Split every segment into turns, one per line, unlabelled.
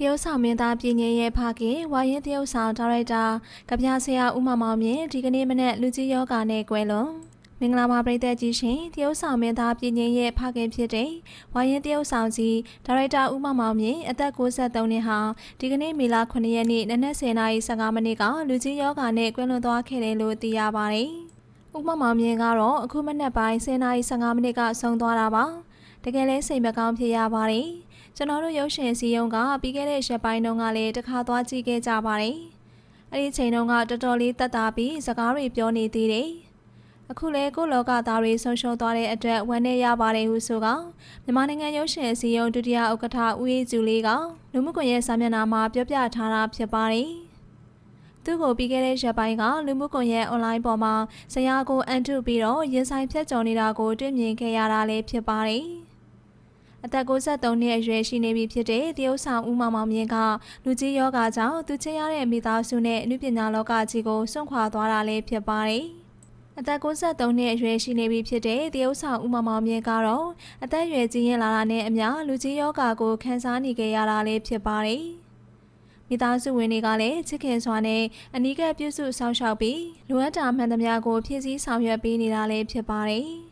တရုတ်ဆောင်မင်းသားပြည်ငင်းရဲ့ဖခင်ဝါရင်တရုတ်ဆောင်ဒါရိုက်တာကဗျာဆရာဦးမောင်မောင်မြင့်ဒီကနေ့မနေ့လူကြီးယောဂာနဲ့ကွယ်လွန်မင်္ဂလာပါပရိသတ်ကြီးရှင်တရုတ်ဆောင်မင်းသားပြည်ငင်းရဲ့ဖခင်ဖြစ်တဲ့ဝါရင်တရုတ်ဆောင်ကြီးဒါရိုက်တာဦးမောင်မောင်မြင့်အသက်63နှစ်ဟာဒီကနေ့မေလ9ရက်နေ့နနက်10:15မိနစ်ကလူကြီးယောဂာနဲ့ကွယ်လွန်သွားခဲ့တယ်လို့သိရပါတယ်ဦးမောင်မောင်မြင့်ကတော့အခုမနက်ပိုင်း10:15မိနစ်ကဆုံးသွားတာပါတကယ်လဲစိတ်မကောင်းဖြစ်ရပါတယ် ကျွန်တော်တို့ရုပ်ရှင်စီယုံကပြီးခဲ့တဲ့ရက်ပိုင်းတုန်းကလည်းတစ်ခါသွားကြည့်ခဲ့ကြပါတယ်။အဲ့ဒီချိန်တုန်းကတော်တော်လေးတက်တာပြီးစကားတွေပြောနေသေးတယ်။အခုလဲကိုလောကသားတွေဆုံးရှုံးသွားတဲ့အတွက်ဝမ်းနည်းရပါတယ်ဟုဆိုကမြန်မာနိုင်ငံရုပ်ရှင်စီယုံဒုတိယဥက္ကဋ္ဌဦးအေးကျူလေးကလူမှုကွန်ရက်စာမျက်နှာမှာပြောပြထားတာဖြစ်ပါတယ်။သူ့ကိုပြီးခဲ့တဲ့ရက်ပိုင်းကလူမှုကွန်ရက်အွန်လိုင်းပေါ်မှာဇယားကိုအန်တုပြီးတော့ရင်ဆိုင်ဖြတ်ကျော်နေတာကိုတွေ့မြင်ခဲ့ရတာလည်းဖြစ်ပါတယ်။ အသက်63နှစ်အရွယ်ရှိနေပြီဖြစ်တဲ့တရုတ်ဆောင်ဦးမောင်မောင်မြင့်ကလူကြီးယောဂကြောင့်သူချစ်ရတဲ့မိသားစုနဲ့အနုပညာလောကကြီးကိုစွန့်ခွာသွားတာလည်းဖြစ်ပါတယ်။အသက်63နှစ်အရွယ်ရှိနေပြီဖြစ်တဲ့တရုတ်ဆောင်ဦးမောင်မောင်မြင့်ကတော့အသက်အရွယ်ကြီးရင်လာတာနဲ့အမျှလူကြီးယောဂကိုခံစားနေကြရတာလည်းဖြစ်ပါတယ်။မိသားစုဝင်တွေကလည်းချစ်ခင်စွာနဲ့အနီးကပ်ပြုစုဆောင်ရှောက်ပြီးလိုအပ်တာမှန်သမျှကိုဖြည့်ဆည်းဆောင်ရွက်ပေးနေတာလည်းဖြစ်ပါတယ်။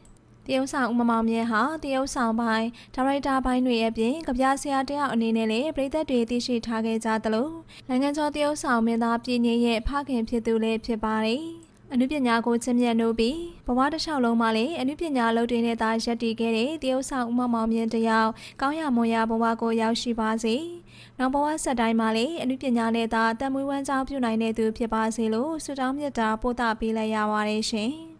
တရုတ်ဆောင်ဦးမမောင်မြင့်ဟာတရုတ်ဆောင်ပိုင်းဒါရိုက်တာပိုင်းတွေအပြင်ကြပြဆရာတယောက်အနေနဲ့လည်းပြည်သက်တွေသိရှိထားခဲ့ကြသလိုနိုင်ငံကျော်တရုတ်ဆောင်မင်းသားပြည်ငင်းရဲ့ဖခင်ဖြစ်သူလည်းဖြစ်ပါတယ်။အနုပညာကိုချစ်မြတ်နိုးပြီးဘဝတစ်လျှောက်လုံးမှာလည်းအနုပညာလုပ်တွေနဲ့သာရပ်တည်ခဲ့တဲ့တရုတ်ဆောင်ဦးမမောင်မြင့်တယောက်ကောင်းရမွန်ရဘဝကိုရောက်ရှိပါစေ။နောက်ဘဝဆက်တိုင်းမှာလည်းအနုပညာနဲ့သာတန်မွေးဝမ်းကြောင်းပြုနိုင်တဲ့သူဖြစ်ပါစေလို့ဆုတောင်းမြတ်တာပို့တာပေးလိုက်ရပါတယ်ရှင်။